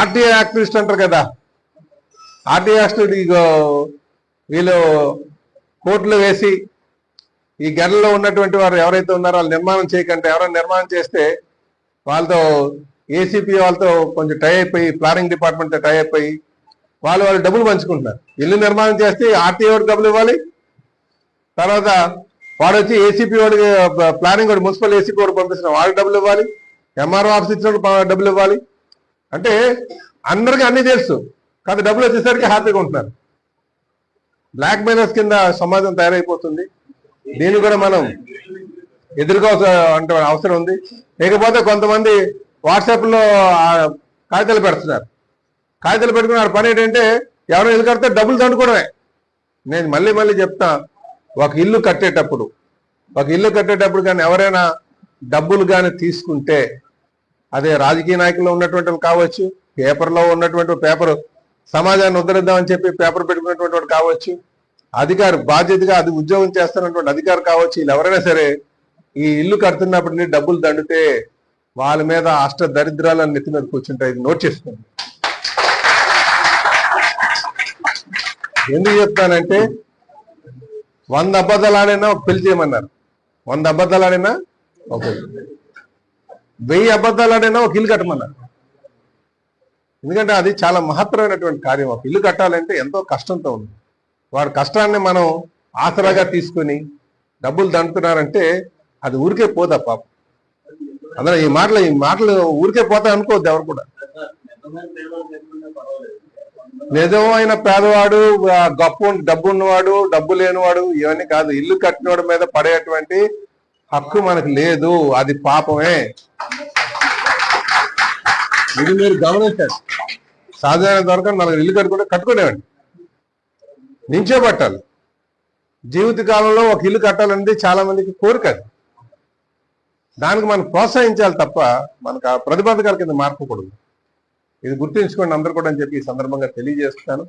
RTI activist అంటారు కదా. RTI activist ఇగో వీళ్ళు కోర్టులో వేసి ఈ గెడలో ఉన్నటువంటి వారు ఎవరైతే ఉన్నారో వాళ్ళు నిర్మాణం చేయకంటే ఎవరైనా నిర్మాణం చేస్తే వాళ్ళతో ఏసీపీ వాళ్ళతో కొంచెం టై అయిపోయి ప్లానింగ్ డిపార్ట్మెంట్తో టై అయిపోయి వాళ్ళు వాళ్ళు డబ్బులు పంచుకుంటున్నారు. ఇల్లు నిర్మాణం చేస్తే ఆర్టీఐ వాడు డబ్బులు ఇవ్వాలి. తర్వాత వాడు వచ్చి ఏసీపీ వాడికి ప్లానింగ్ వాడు మున్సిపల్ ఏసీపీ వాడు పంపిస్తున్నాం వాళ్ళు డబ్బులు ఇవ్వాలి. ఎంఆర్ఓ ఆఫీస్ ఇచ్చినప్పుడు డబ్బులు ఇవ్వాలి. అంటే అందరికీ అన్ని తెలుసు. కాదు డబ్బులు వచ్చేసరికి హ్యాపీగా ఉంటున్నారు. బ్లాక్ మెయిల్స్ కింద సమాజం తయారైపోతుంది. దీన్ని కూడా మనం ఎదుర్కోవాల్సిన అంటే అవసరం ఉంది. లేకపోతే కొంతమంది వాట్సాప్లో కాగితాలు పెడుతున్నారు. కాగితాలు పెట్టుకున్న పని ఏంటంటే ఎవరైనా ఇల్లు కడితే డబ్బులు దండుకోవడమే. నేను మళ్ళీ మళ్ళీ చెప్తా ఒక ఇల్లు కట్టేటప్పుడు ఒక ఇల్లు కట్టేటప్పుడు కానీ ఎవరైనా డబ్బులు కానీ తీసుకుంటే అదే రాజకీయ నాయకుల్లో ఉన్నటువంటి వాళ్ళు కావచ్చు పేపర్లో ఉన్నటువంటి పేపర్ సమాజాన్ని ఉద్ధరిద్దామని చెప్పి పేపర్ పెట్టుకున్నటువంటి వాడు కావచ్చు అధికారి బాధ్యతగా అది ఉద్యోగం చేస్తున్నటువంటి అధికారి కావచ్చు వీళ్ళు ఎవరైనా సరే ఈ ఇల్లు కడుతున్నప్పటినీ డబ్బులు దండితే వాళ్ళ మీద అష్ట దరిద్రాలను నెత్తి మీద కూర్చుంటాయి ఇది నోట్ చేసుకోండి ఎందుకు చెప్తానంటే వంద అబద్ధాలు ఆడినా పెళ్ళి చేయమన్నారు వంద అబద్ధాలు ఆడినా ఒక పెళ్ళి. వెయ్యి అబద్ధాలు ఒక ఇల్లు కట్టమన్నారు. ఎందుకంటే అది చాలా మహత్తరమైనటువంటి కార్యం. ఒక ఇల్లు కట్టాలంటే ఎంతో కష్టంతో ఉంది. వాడి కష్టాన్ని మనం ఆసరాగా తీసుకొని డబ్బులు దండుతున్నారంటే అది ఊరికే పోదా పాప. అందులో ఈ మాటలు ఈ మాటలు ఊరికే పోతా అనుకోవద్దు ఎవరు కూడా. నిజమైన పేదవాడు గొప్ప డబ్బు ఉన్నవాడు డబ్బు లేనివాడు ఇవన్నీ కాదు. ఇల్లు కట్టినవాడి మీద పడేటువంటి హక్కు మనకు లేదు అది పాపమే. ఇది మీరు గమనించండి సాధారణ దొరకని మనకు ఇల్లు కట్టుకుంటే కట్టుకునేవండి నించోబట్టాలి. జీవిత కాలంలో ఒక ఇల్లు కట్టాలనేది చాలా మందికి కోరిక అది. దానికి మనం ప్రోత్సహించాలి తప్ప మనకు ఆ ప్రతిబంధకాల కింద మార్పకూడదు ఇది గుర్తుంచుకోండి అందరు కూడా అని చెప్పి ఈ సందర్భంగా తెలియజేస్తున్నాను.